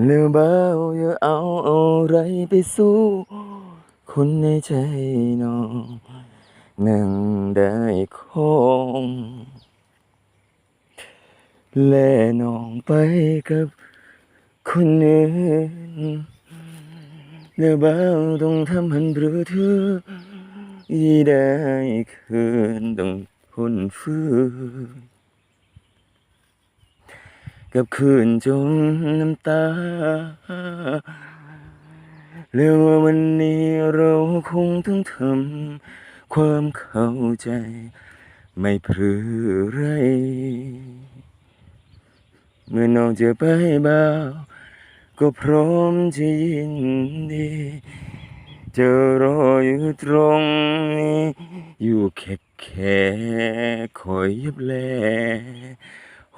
หรือเบาอย่าเอาอะไรไปสู้ คนในใจน้องนั่งได้คง และน้องไปกับคนอื่นหรือเบาต้องทำหันหรือเธอที่ได้คืนต้องทนฝืน กับคืนจมน้ำตาเรียกว่าวันนี้เราคงต้องทำความเข้าใจ ไม่พรือไร เมื่อน้องจะไปบ่าว ก็พร้อมจะยินดีจะรออยู่ตรงนี้ อยู่แค่แค่คอยยับแล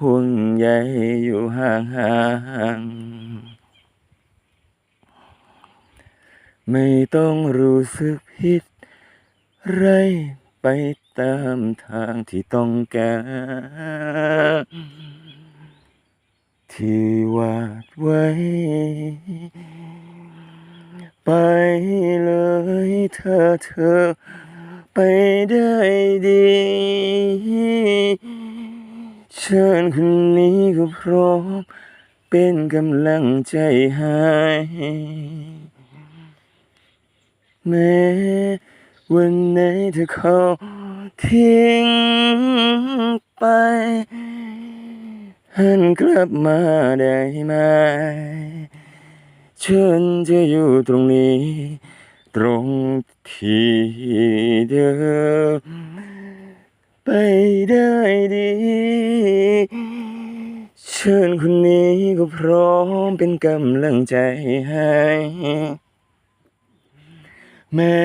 ห่วงใยอยู่ห่างห่างๆไม่ต้องรู้สึกผิดไรไปตามทางที่ต้องการ ที่วาดไว้ ไปเลยเธอเธอไปได้ดี เชิญคนนี้ก็พร้อม เป็นกำลังใจให้แม้วันไหนเธอเขาทิ้งไปหันกลับมาได้ไหมฉันจะอยู่ตรงนี้ ตรงที่เดิม ไปได้ดี เชิญคนนี้ก็พร้อมเป็นกำลังใจให้ แม้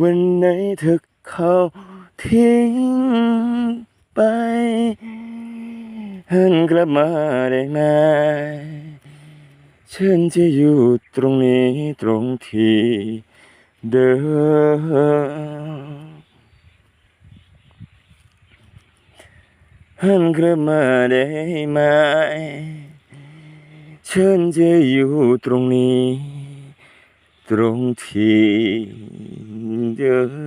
วันไหนเธอเขาทิ้งไปหันกลับมาได้ไหมฉันจะอยู่ตรงนี้ตรงที่เดิม หันกลับมาได้ไหม ฉันจะอยู่ตรงนี้ ตรงที่เดิม